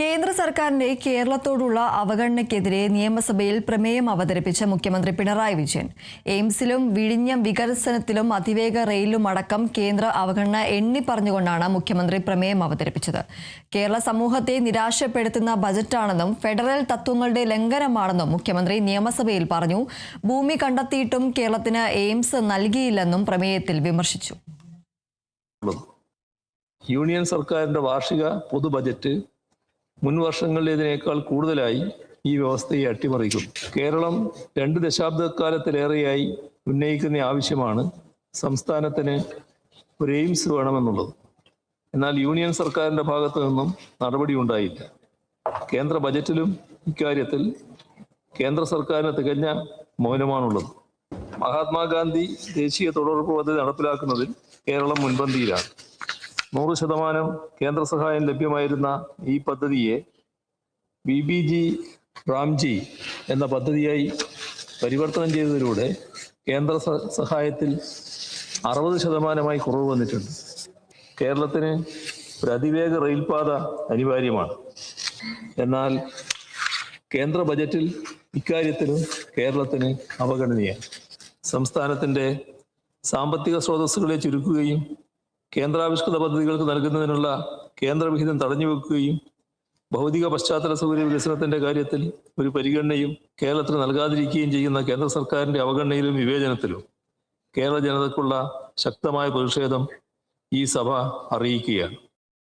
കേന്ദ്ര സർക്കാരിന്റെ കേരളത്തോടുള്ള അവഗണനയ്ക്കെതിരെ നിയമസഭയിൽ പ്രമേയം അവതരിപ്പിച്ച മുഖ്യമന്ത്രി പിണറായി വിജയൻ. എയിംസിലും വിഴിഞ്ഞം വികസനത്തിലും അതിവേഗ റെയിലും അടക്കം കേന്ദ്ര അവഗണന എണ്ണി പറഞ്ഞുകൊണ്ടാണ് മുഖ്യമന്ത്രി പ്രമേയം അവതരിപ്പിച്ചത്. കേരള സമൂഹത്തെ നിരാശപ്പെടുത്തുന്ന ബജറ്റാണെന്നും ഫെഡറൽ തത്വങ്ങളുടെ ലംഘനമാണെന്നും മുഖ്യമന്ത്രി നിയമസഭയിൽ പറഞ്ഞു. ഭൂമി കണ്ടെത്തിയിട്ടും കേരളത്തിന് എയിംസ് നൽകിയില്ലെന്നും പ്രമേയത്തിൽ വിമർശിച്ചു. യൂണിയൻ സർക്കാരിന്റെ വാർഷിക പൊതു ബജറ്റ് മുൻ വർഷങ്ങളിൽ ഇതിനേക്കാൾ കൂടുതലായി ഈ വ്യവസ്ഥയെ അട്ടിമറിക്കും. കേരളം രണ്ട് ദശാബ്ദക്കാലത്തിലേറെയായി ഉന്നയിക്കുന്ന ആവശ്യമാണ് സംസ്ഥാനത്തിന് ഒരു എയിംസ് വേണമെന്നുള്ളത്. എന്നാൽ യൂണിയൻ സർക്കാരിന്റെ ഭാഗത്തു നിന്നും നടപടി ഉണ്ടായില്ല. കേന്ദ്ര ബജറ്റിലും ഇക്കാര്യത്തിൽ കേന്ദ്ര സർക്കാരിന് തികഞ്ഞ മൗനമാണുള്ളത്. മഹാത്മാഗാന്ധി ദേശീയ തൊഴിലുറപ്പ് പദ്ധതി നടപ്പിലാക്കുന്നതിൽ കേരളം മുൻപന്തിയിലാണ്. നൂറ് ശതമാനം കേന്ദ്ര സഹായം ലഭ്യമായിരുന്ന ഈ പദ്ധതിയെ ബി ബി ജി റാംജി എന്ന പദ്ധതിയായി പരിവർത്തനം ചെയ്തതിലൂടെ കേന്ദ്ര സഹായത്തിൽ അറുപത് ശതമാനമായി കുറവ് വന്നിട്ടുണ്ട്. കേരളത്തിന് ഒരു അതിവേഗ റെയിൽപാത അനിവാര്യമാണ്. എന്നാൽ കേന്ദ്ര ബജറ്റിൽ ഇക്കാര്യത്തിലും കേരളത്തിന് അവഗണനയാണ്. സംസ്ഥാനത്തിന്റെ സാമ്പത്തിക സ്രോതസ്സുകളെ ചുരുക്കുകയും കേന്ദ്രാവിഷ്കൃത പദ്ധതികൾക്ക് നൽകുന്നതിനുള്ള കേന്ദ്രവിഹിതം തടഞ്ഞു വെക്കുകയും ഭൗതിക പശ്ചാത്തല സൗകര്യ വികസനത്തിന്റെ കാര്യത്തിൽ ഒരു പരിഗണനയും കേരളത്തിന് നൽകാതിരിക്കുകയും ചെയ്യുന്ന കേന്ദ്ര സർക്കാരിന്റെ അവഗണനയിലും വിവേചനത്തിലും കേരള ജനതയ്ക്കുള്ള ശക്തമായ പ്രതിഷേധം ഈ സഭ അറിയിക്കുകയാണ്.